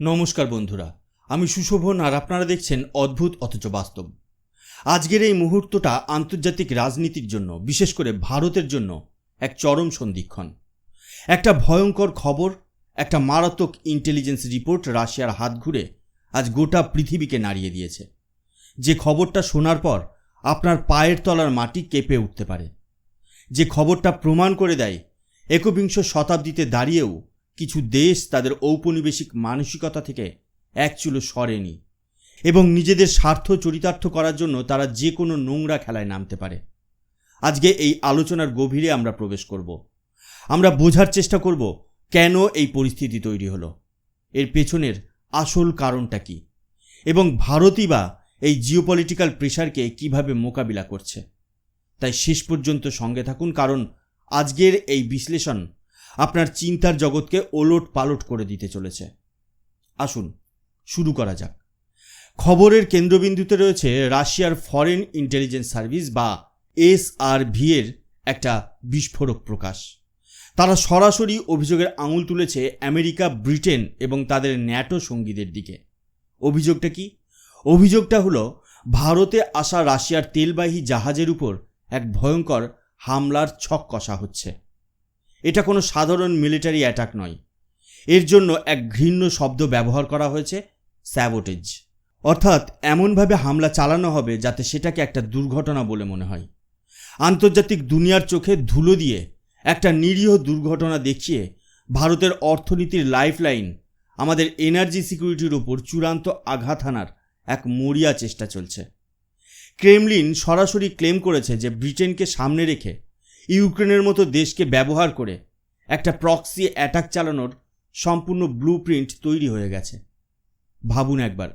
নমস্কার বন্ধুরা, আমি সুশোভন আর আপনারা দেখছেন অদ্ভুত অথচ বাস্তব। আজকের এই মুহূর্তটা আন্তর্জাতিক রাজনীতির জন্য, বিশেষ করে ভারতের জন্য, এক চরম সন্ধিক্ষণ। একটা ভয়ঙ্কর খবর, একটা মারাত্মক ইন্টেলিজেন্স রিপোর্ট রাশিয়ার হাত ঘুরে আজ গোটা পৃথিবীকে নাড়িয়ে দিয়েছে। যে খবরটা শোনার পর আপনার পায়ের তলার মাটি কেঁপে উঠতে পারে। যে খবরটা প্রমাণ করে দেয়, একবিংশ শতাব্দীতে দাঁড়িয়েও কিছু দেশ তাদের ঔপনিবেশিক মানসিকতা থেকে এক চুলো সরেনি এবং নিজেদের স্বার্থ চরিতার্থ করার জন্য তারা যে কোনো নোংরা খেলায় নামতে পারে। আজকে এই আলোচনার গভীরে আমরা প্রবেশ করব। আমরা বোঝার চেষ্টা করব কেন এই পরিস্থিতি তৈরি হলো। এর পেছনের আসল কারণটা কি? এবং ভারতই বা এই জিওপলিটিক্যাল প্রেশারকে কীভাবে মোকাবিলা করছে? তাই শেষ পর্যন্ত সঙ্গে থাকুন, কারণ আজকের এই বিশ্লেষণ আপনার চিন্তার জগৎকে ওলট পালট করে দিতে চলেছে। আসুন, শুরু করা যাক। খবরের কেন্দ্রবিন্দুতে রয়েছে রাশিয়ার ফরেন ইন্টেলিজেন্স সার্ভিস বা এসআরভি এর একটা বিস্ফোরক প্রকাশ। তারা সরাসরি অভিযোগের আঙুল তুলেছে আমেরিকা, ব্রিটেন এবং তাদের ন্যাটো সঙ্গীদের দিকে। অভিযোগটা কি? অভিযোগটা হলো, ভারতে আসা রাশিয়ার তেলবাহী জাহাজের উপর এক ভয়ঙ্কর হামলার ছক কষা হচ্ছে। এটা কোনো সাধারণ মিলিটারি অ্যাটাক নয়। এর জন্য এক ঘৃণ্য শব্দ ব্যবহার করা হয়েছে স্যাবোটেজ অর্থাৎ এমনভাবে হামলা চালানো হবে যাতে সেটাকে একটা দুর্ঘটনা বলে মনে হয়। আন্তর্জাতিক দুনিয়ার চোখে ধুলো দিয়ে একটা নিরীহ দুর্ঘটনা দেখিয়ে ভারতের অর্থনীতির লাইফলাইন আমাদের এনার্জি সিকিউরিটির ওপর চূড়ান্ত আঘাত হানার এক মরিয়া চেষ্টা চলছে। ক্রেমলিন সরাসরি ক্লেম করেছে যে ব্রিটেনকে সামনে রেখে ইউক্রেনের মতো দেশকে ব্যবহার করে একটা প্রক্সি অ্যাটাক চালানোর সম্পূর্ণ ব্লু প্রিন্ট তৈরি হয়ে গেছে। ভাবুন একবার,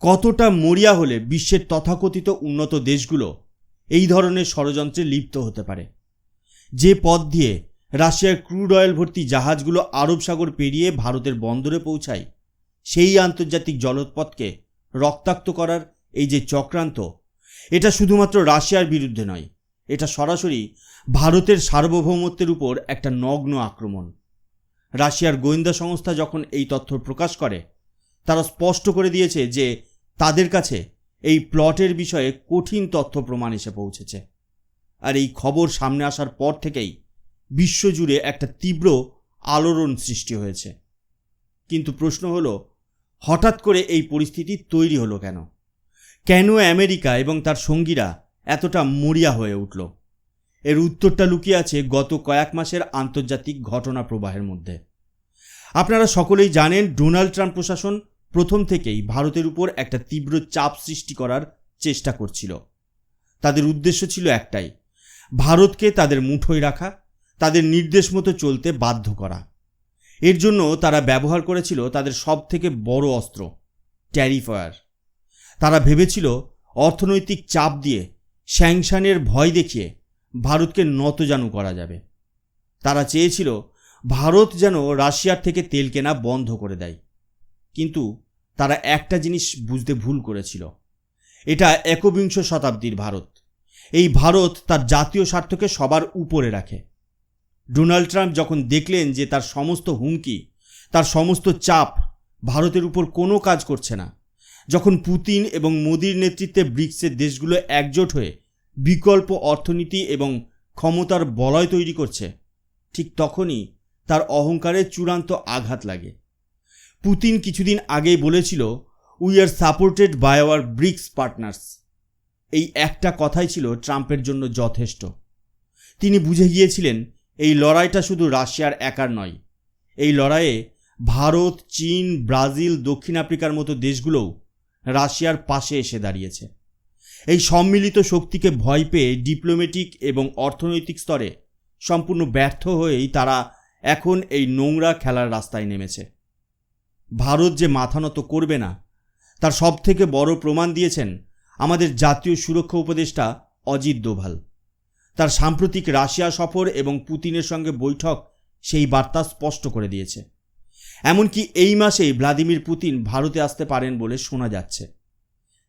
কতটা মরিয়া হলে বিশ্বের তথাকথিত উন্নত দেশগুলো এই ধরনের ষড়যন্ত্রে লিপ্ত হতে পারে। যে পথ দিয়ে রাশিয়ার ক্রুড অয়েল ভর্তি জাহাজগুলো আরব সাগর পেরিয়ে ভারতের বন্দরে পৌঁছায়, সেই আন্তর্জাতিক জলপথকে রক্তাক্ত করার এই যে চক্রান্ত, এটা শুধুমাত্র রাশিয়ার বিরুদ্ধে নয় এটা সরাসরি ভারতের সার্বভৌমত্বের উপর একটা নগ্ন আক্রমণ। রাশিয়ার গোয়েন্দা সংস্থা যখন এই তথ্য প্রকাশ করে, তারা স্পষ্ট করে দিয়েছে যে তাদের কাছে এই প্লটের বিষয়ে কঠিন তথ্য প্রমাণ এসে পৌঁছেছে। আর এই খবর সামনে আসার পর থেকেই বিশ্বজুড়ে একটা তীব্র আলোড়ন সৃষ্টি হয়েছে। কিন্তু প্রশ্ন হলো, হঠাৎ করে এই পরিস্থিতি তৈরি হলো কেন? কেন আমেরিকা এবং তার সঙ্গীরা এতটা মরিয়া হয়ে উঠল। এর উত্তরটা লুকিয়ে আছে গত কয়েক মাসের আন্তর্জাতিক ঘটনা প্রবাহের মধ্যে। আপনারা সকলেই জানেন, ডোনাল্ড ট্রাম্প প্রশাসন প্রথম থেকেই ভারতের উপর একটা তীব্র চাপ সৃষ্টি করার চেষ্টা করছিল। তাদের উদ্দেশ্য ছিল একটাই, ভারতকে তাদের মুঠোয় রাখা, তাদের নির্দেশ মতো চলতে বাধ্য করা। এর জন্য তারা ব্যবহার করেছিল তাদের সব থেকে বড় অস্ত্র, ট্যারিফায়ার। তারা ভেবেছিল অর্থনৈতিক চাপ দিয়ে স্যাংশনের ভয় দেখিয়ে ভারতকে নতজানু করা যাবে। তারা চেয়েছিল ভারত যেন রাশিয়ার থেকে তেল কেনা বন্ধ করে দেয়। কিন্তু তারা একটা জিনিস বুঝতে ভুল করেছিল। এটা একবিংশ শতাব্দীর ভারত। এই ভারত তার জাতীয় স্বার্থকে সবার উপরে রাখে। ডোনাল্ড ট্রাম্প যখন দেখলেন যে তার সমস্ত হুমকি, তার সমস্ত চাপ ভারতের উপর কোনো কাজ করছে না যখন পুতিন এবং মোদির নেতৃত্বে ব্রিক্সের দেশগুলো একজোট হয়ে বিকল্প অর্থনীতি এবং ক্ষমতার বলয় তৈরি করছে, ঠিক তখনই তার অহংকারে চূড়ান্ত আঘাত লাগে। পুতিন কিছুদিন আগেই বলেছিল we are supported by our BRICS partners এই একটা কথাই ছিল ট্রাম্পের জন্য যথেষ্ট। তিনি বুঝে গিয়েছিলেন, এই লড়াইটা শুধু রাশিয়ার একার নয়। এই লড়াইয়ে ভারত, চীন, ব্রাজিল, দক্ষিণ আফ্রিকার মতো দেশগুলোও রাশিয়ার পাশে এসে দাঁড়িয়েছে। এই সম্মিলিত শক্তিকে ভয় পেয়ে ডিপ্লোম্যাটিক এবং অর্থনৈতিক স্তরে সম্পূর্ণ ব্যর্থ হয়েই তারা এখন এই নোংরা খেলার রাস্তায় নেমেছে। ভারত যে মাথা নত করবে না, তার সবথেকে বড় প্রমাণ দিয়েছেন আমাদের জাতীয় সুরক্ষা উপদেষ্টা অজিত দোভাল। তার সাম্প্রতিক রাশিয়া সফর এবং পুতিনের সঙ্গে বৈঠক সেই বার্তা স্পষ্ট করে দিয়েছে। এমনকি এই মাসেই ভ্লাদিমির পুতিন ভারতে আসতে পারেন বলে শোনা যাচ্ছে।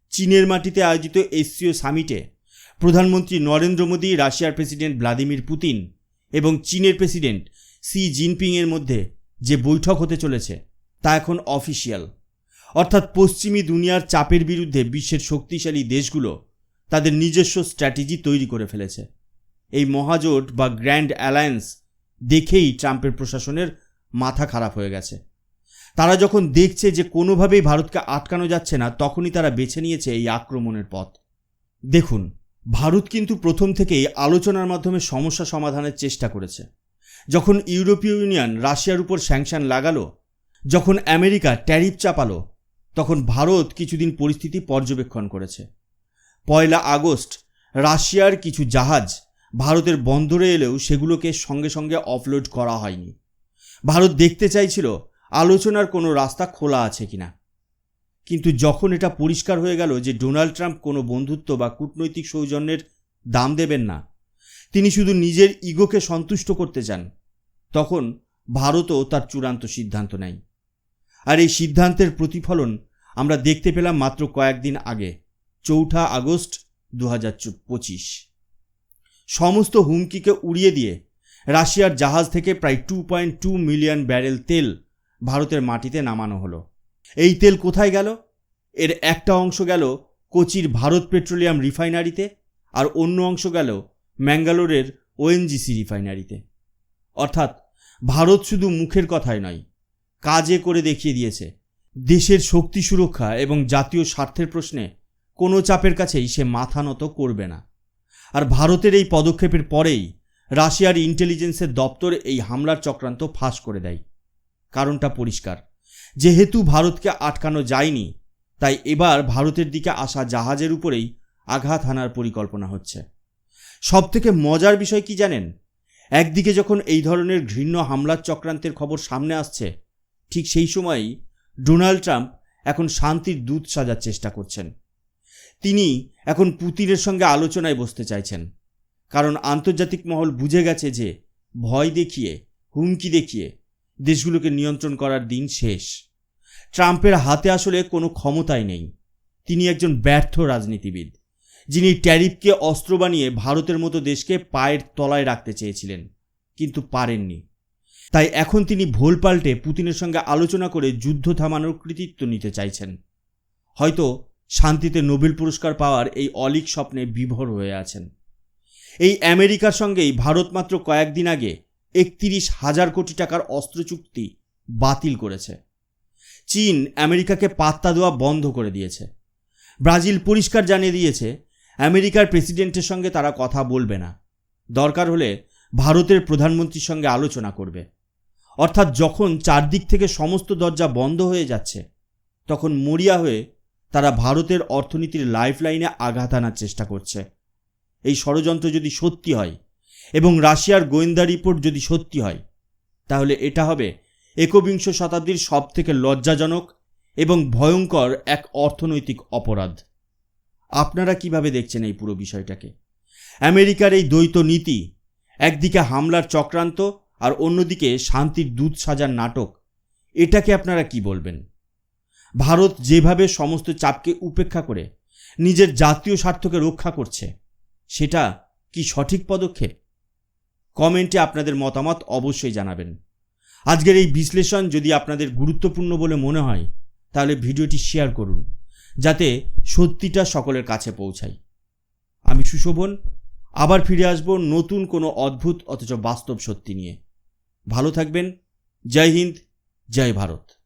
চীনের মাটিতে আয়োজিত এসসিও সামিটে প্রধানমন্ত্রী নরেন্দ্র মোদী, রাশিয়ার প্রেসিডেন্ট ভ্লাদিমির পুতিন এবং চীনের প্রেসিডেন্ট সি জিনপিংয়ের মধ্যে যে বৈঠক হতে চলেছে, তা এখন অফিসিয়াল। অর্থাৎ পশ্চিমী দুনিয়ার চাপের বিরুদ্ধে বিশ্বের শক্তিশালী দেশগুলো তাদের নিজস্ব স্ট্র্যাটেজি তৈরি করে ফেলেছে। এই মহাজোট বা গ্র্যান্ড অ্যালায়েন্স দেখেই ট্রাম্পের প্রশাসনের মাথা খারাপ হয়ে গেছে। তারা যখন দেখছে যে কোনোভাবেই ভারতকে আটকানো যাচ্ছে না, তখনই তারা বেছে নিয়েছে এই আক্রমণের পথ। দেখুন, ভারত কিন্তু প্রথম থেকেই আলোচনার মাধ্যমে সমস্যা সমাধানের চেষ্টা করেছে। যখন ইউরোপীয় ইউনিয়ন রাশিয়ার উপর স্যাংশন লাগালো, যখন আমেরিকা ট্যারিফ চাপালো, তখন ভারত কিছুদিন পরিস্থিতি পর্যবেক্ষণ করেছে। পয়লা আগস্ট, রাশিয়ার কিছু জাহাজ ভারতের বন্দরে এলেও সেগুলোকে সঙ্গে সঙ্গে অফলোড করা হয়নি। ভারত দেখতে চাইছিল আলোচনার কোনো রাস্তা খোলা আছে কিনা। কিন্তু যখন এটা পরিষ্কার হয়ে গেল যে ডোনাল্ড ট্রাম্প কোনো বন্ধুত্ব বা কূটনৈতিক সৌজন্যের দাম দেবেন না, তিনি শুধু নিজের ইগোকে সন্তুষ্ট করতে চান, তখন ভারতও তার চূড়ান্ত সিদ্ধান্ত নেয়। আর এই সিদ্ধান্তের প্রতিফলন আমরা দেখতে পেলাম মাত্র কয়েকদিন আগে, চৌঠা আগস্ট দু সমস্ত হুমকিকে উড়িয়ে দিয়ে রাশিয়ার জাহাজ থেকে প্রায় two point two million barrel তেল ভারতের মাটিতে নামানো হলো। এই তেল কোথায় গেল? এর একটা অংশ গেল কোচির ভারত পেট্রোলিয়াম রিফাইনারিতে আর অন্য অংশ গেল ম্যাঙ্গালোরের ওএনজিসি রিফাইনারিতে। অর্থাৎ ভারত শুধু মুখের কথায় নয়, কাজে করে দেখিয়ে দিয়েছে। দেশের শক্তি সুরক্ষা এবং জাতীয় স্বার্থের প্রশ্নে কোনো চাপের কাছেই সে মাথা নত করবে না। আর ভারতের এই পদক্ষেপের পরেই রাশিয়ার ইন্টেলিজেন্সের দপ্তর এই হামলার চক্রান্ত ফাঁস করে দেয়। কারণটা পরিষ্কার। যেহেতু ভারতকে আটকানো যায়নি, তাই এবার ভারতের দিকে আসা জাহাজের উপরেই আঘাত হানার পরিকল্পনা হচ্ছে। সবথেকে মজার বিষয় কি জানেন? একদিকে যখন এই ধরনের ঘৃণ্য হামলার চক্রান্তের খবর সামনে আসছে, ঠিক সেই সময়ই ডোনাল্ড ট্রাম্প এখন শান্তির দূত সাজার চেষ্টা করছেন। তিনি এখন পুতিনের সঙ্গে আলোচনায় বসতে চাইছেন। কারণ আন্তর্জাতিক মহল বুঝে গেছে যে ভয় দেখিয়ে, হুমকি দেখিয়ে দেশগুলোকে নিয়ন্ত্রণ করার দিন শেষ। ট্রাম্পের হাতে আসলে কোনো ক্ষমতাই নেই। তিনি একজন ব্যর্থ রাজনীতিবিদ, যিনি ট্যারিফকে অস্ত্র বানিয়ে ভারতের মতো দেশকে পায়ের তলায় রাখতে চেয়েছিলেন, কিন্তু পারেননি। তাই এখন তিনি ভোল পাল্টে পুতিনের সঙ্গে আলোচনা করে যুদ্ধ থামানোর কৃতিত্ব নিতে চাইছেন। হয়তো শান্তিতে নোবেল পুরস্কার পাওয়ার এই অলিক স্বপ্নে বিভোর হয়ে আছেন। এই আমেরিকার সঙ্গেই ভারত মাত্র কয়েকদিন আগে একত্রিশ হাজার কোটি টাকার অস্ত্র চুক্তি বাতিল করেছে। চীন আমেরিকাকে পাত্তা দেওয়া বন্ধ করে দিয়েছে। ব্রাজিল পরিষ্কার জানিয়ে দিয়েছে, আমেরিকার প্রেসিডেন্টের সঙ্গে তারা কথা বলবে না। দরকার হলে ভারতের প্রধানমন্ত্রীর সঙ্গে আলোচনা করবে। অর্থাৎ যখন চারদিক থেকে সমস্ত দরজা বন্ধ হয়ে যাচ্ছে, তখন মরিয়া হয়ে তারা ভারতের অর্থনীতির লাইফলাইনে আঘাত আনার চেষ্টা করছে। এই ষড়যন্ত্র যদি সত্যি হয় এবং রাশিয়ার গোয়েন্দা রিপোর্ট যদি সত্যি হয়, তাহলে এটা হবে একবিংশ শতাব্দীর সবথেকে লজ্জাজনক এবং ভয়ঙ্কর এক অর্থনৈতিক অপরাধ। আপনারা কীভাবে দেখছেন এই পুরো বিষয়টাকে? আমেরিকার এই দ্বৈত নীতি, একদিকে হামলার চক্রান্ত আর অন্যদিকে শান্তির দুধ সাজার নাটক, এটাকে আপনারা কি বলবেন? ভারত যেভাবে সমস্ত চাপকে উপেক্ষা করে নিজের জাতীয় স্বার্থকে রক্ষা করছে সেটা কি সঠিক পদক্ষেপ? কমেন্টে আপনাদের মতামত অবশ্যই জানাবেন। আজকের এই বিশ্লেষণ যদি আপনাদের গুরুত্বপূর্ণ বলে মনে হয়, তাহলে ভিডিওটি শেয়ার করুন, যাতে সত্যিটা সকলের কাছে পৌঁছায়। আমি সুশোভন, আবার ফিরে আসব নতুন কোনো অদ্ভুত অথচ বাস্তব সত্যি নিয়ে। ভালো থাকবেন, জয় হিন্দ, জয় ভারত।